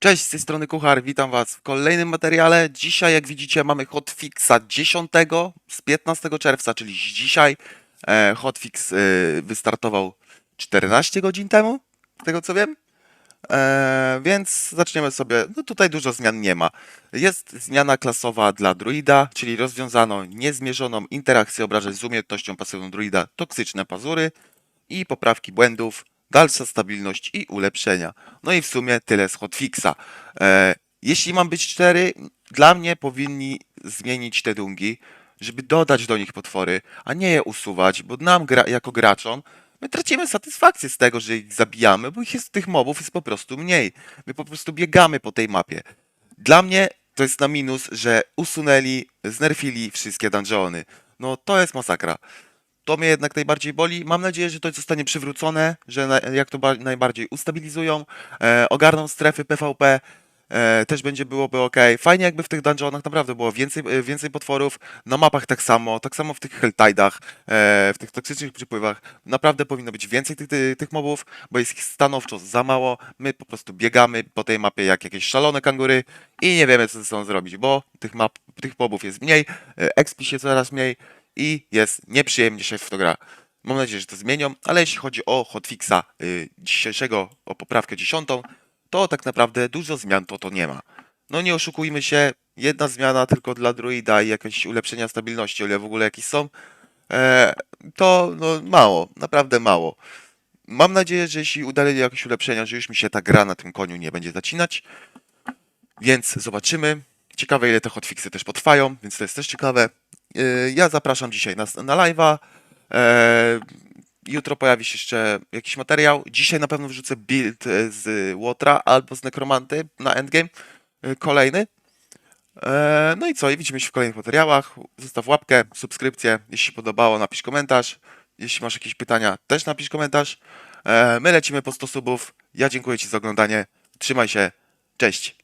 Cześć, z tej strony Kuchar, witam Was w kolejnym materiale. Dzisiaj, jak widzicie, mamy hotfixa 10 z 15 czerwca, czyli dzisiaj. E, hotfix e, wystartował 14 godzin temu, z tego co wiem. E, więc zaczniemy sobie. No tutaj dużo zmian nie ma. Jest zmiana klasowa dla druida, czyli rozwiązano niezmierzoną interakcję obrażeń z umiejętnością pasywną druida toksyczne pazury i poprawki błędów, dalsza stabilność i ulepszenia. No i w sumie tyle z hotfixa. E, jeśli mam być cztery, dla mnie powinni zmienić te dungi, żeby dodać do nich potwory, a nie je usuwać, bo nam gra, jako graczom my tracimy satysfakcję z tego, że ich zabijamy, bo ich jest, tych mobów jest po prostu mniej. My po prostu biegamy po tej mapie. Dla mnie to jest na minus, że usunęli, znerfili wszystkie dungeony. No to jest masakra. To mnie jednak najbardziej boli. Mam nadzieję, że to zostanie przywrócone, że na, jak to ba- najbardziej ustabilizują, e, ogarną strefy PvP, e, też będzie byłoby ok. Fajnie jakby w tych dungeonach naprawdę było więcej, e, więcej potworów, na mapach tak samo, tak samo w tych Helltide'ach, e, w tych toksycznych przypływach. Naprawdę powinno być więcej tych, tych, tych mobów, bo jest ich stanowczo za mało. My po prostu biegamy po tej mapie jak jakieś szalone kangury i nie wiemy co ze sobą zrobić, bo tych map, tych mobów jest mniej, e, expi się coraz mniej i jest nieprzyjemnie się w to gra. Mam nadzieję, że to zmienią, ale jeśli chodzi o hotfixa y, dzisiejszego, o poprawkę dziesiątą, to tak naprawdę dużo zmian to to nie ma. No nie oszukujmy się, jedna zmiana tylko dla druida i jakieś ulepszenia stabilności, o ile w ogóle jakieś są, e, to no, mało, naprawdę mało. Mam nadzieję, że jeśli udali jakieś ulepszenia, że już mi się ta gra na tym koniu nie będzie zacinać, więc zobaczymy. Ciekawe, ile te hotfixy też potrwają, więc to jest też ciekawe. Yy, Ja zapraszam dzisiaj na, na live'a. E, Jutro pojawi się jeszcze jakiś materiał. Dzisiaj na pewno wrzucę build e, z Łotra albo z Nekromanty na endgame. e, Kolejny. E, No i co? I widzimy się w kolejnych materiałach. Zostaw łapkę, subskrypcję. Jeśli podobało, napisz komentarz. Jeśli masz jakieś pytania, też napisz komentarz. My lecimy po 100 subów. Ja dziękuję Ci za oglądanie. Trzymaj się. Cześć.